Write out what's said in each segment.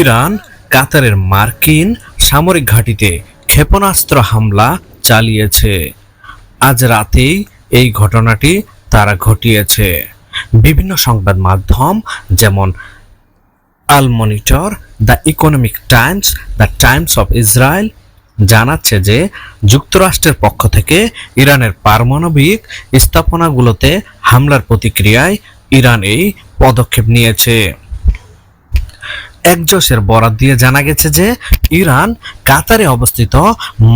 Iran, কাতারের মার্কিন সামরিক ঘাঁটিতে ক্ষেপণাস্ত্র হামলা চালিয়েছে। আজ রাতেই এই ঘটনাটি তারা ঘটিয়েছে। বিভিন্ন সংবাদ মাধ্যম যেমন Al Monitor, the Economic Times, the Times of Israel জানাচ্ছে যে যুক্তরাষ্ট্রের পক্ষ থেকে ইরানের পারমাণবিক স্থাপনাগুলোতে হামলার প্রতিক্রিয়ায় ইরান এই পদক্ষেপ নিয়েছে। একজোশের বরাত দিয়ে জানা গেছে যে ইরান কাতারে অবস্থিত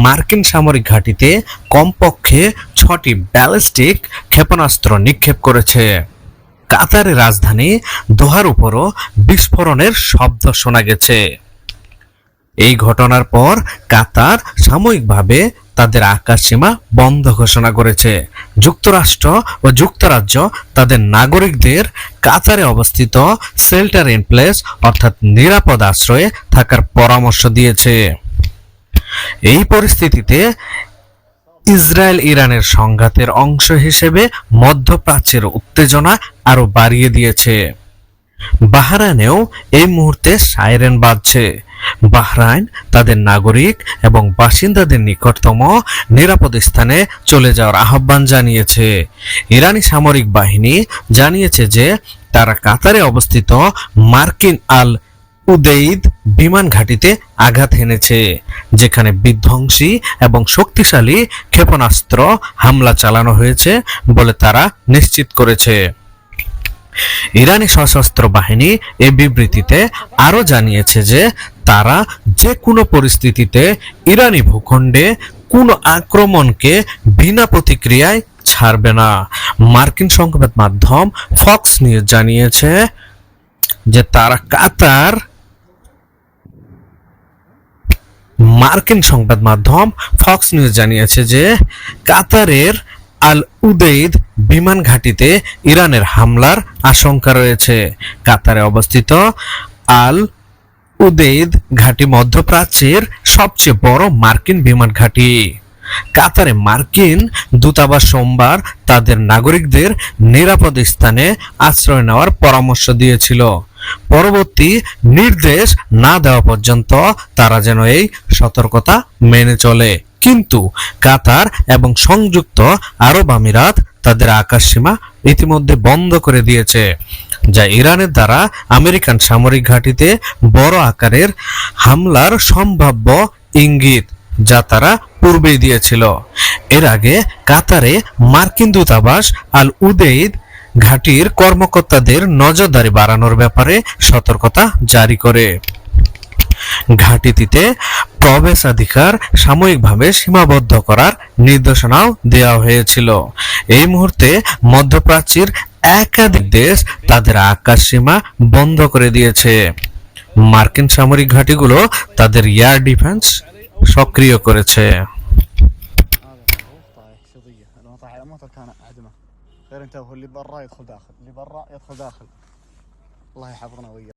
মার্কিন সামরিক ঘাঁটিতে কমপক্ষে ছটি ব্যালিস্টিক ক্ষেপণাস্ত্র নিক্ষেপ করেছে। কাতারের রাজধানী দোহার উপরও বিস্ফোরণের শব্দ শোনা গেছে। এই ঘটনার পর কাতার সাময়িকভাবে তাদের আকাশসীমা বন্ধ ঘোষণা করেছে। যুক্তরাষ্ট্র ও যুক্তরাজ্য তাদের নাগরিকদের কাতারে অবস্থিত শেল্টার ইন প্লেস অর্থাৎ নিরাপদ আশ্রয়ে থাকার পরামর্শ দিয়েছে। এই পরিস্থিতিতে ইসরায়েল ইরানের সংঘাতের অংশ হিসেবে মধ্যপ্রাচ্যের উত্তেজনা আরও বাড়িয়ে দিয়েছে। বাহরাইনেও এই মুহূর্তে সাইরেন বাজছে। বাহরাইন তাদের নাগরিক এবং বাসিন্দাদের নিকটতম নিরাপদ স্থানে চলে যাওয়ার আহ্বান জানিয়েছে। ইরানি সামরিক বাহিনী জানিয়েছে যে তারা কাতারে অবস্থিত মার্কিন আল উদেইদ বিমান ঘাঁটিতে আঘাত হেনেছে, যেখানে বিধ্বংসী এবং শক্তিশালী ক্ষেপণাস্ত্র হামলা চালানো হয়েছে বলে তারা নিশ্চিত করেছে। ইরানি সশস্ত্র বাহিনী এ বিবৃতিতে আরও জানিয়েছে যে তারা যে কোনো পরিস্থিতিতে ইরানি ভূখণ্ডে কোনো আক্রমণকে বিনা প্রতিক্রিয়ায় ছাড়বে না। মার্কিন সংবাদ মাধ্যম ফক্স নিউজ জানিয়েছে যে তারা কাতার মার্কিন সংবাদ মাধ্যম ফক্স নিউজ জানিয়েছে যে কাতারের আল উদেইদ বিমান ঘাঁটিতে ইরানের হামলার আশঙ্কা রয়েছে। কাতারে অবস্থিত আল উদেইদ ঘাঁটি মধ্যপ্রাচ্যের সবচেয়ে বড় মার্কিন বিমান ঘাঁটি। কাতারে মার্কিন দূতাবাস সোমবার তাদের নাগরিকদের নিরাপদ স্থানে আশ্রয় নেওয়ার পরামর্শ দিয়েছিল। পরবর্তী নির্দেশ না দেওয়া পর্যন্ত তারা যেন এই সতর্কতা মেনে চলে। কিন্তু কাতার এবং সংযুক্ত আরব আমিরাত তাদের আকাশসীমা ইতিমধ্যে বন্ধ করে দিয়েছে, যা ইরানের দ্বারা আমেরিকান সামরিক ঘাঁটিতে বড় আকারের হামলার সম্ভাব্য ইঙ্গিত, যা তারা পূর্বেই দিয়েছিল। এর আগে কাতারে মার্কিন দূতাবাস আল উদেইদ ঘাঁটির কর্মকর্তাদের নজরদারি বাড়ানোর ব্যাপারে সতর্কতা জারি করে। ঘাঁটিটিতে প্রবেশাধিকার সাময়িকভাবে সীমাবদ্ধ করার নির্দেশনাও দেওয়া হয়েছিল এই মুহূর্তে মধ্যপ্রাচ্যের একাধিক দেশ তাদের আকাশ সীমা বন্ধ করে দিয়েছে মার্কিন সামরিক ঘাঁটিগুলো তাদের এয়ার ডিফেন্স সক্রিয় করেছে طايح شظيه لما طاح على الموتر كان اعدمه غير انت هو اللي برا يدخل داخل اللي برا يدخل داخل الله يحفظنا وياه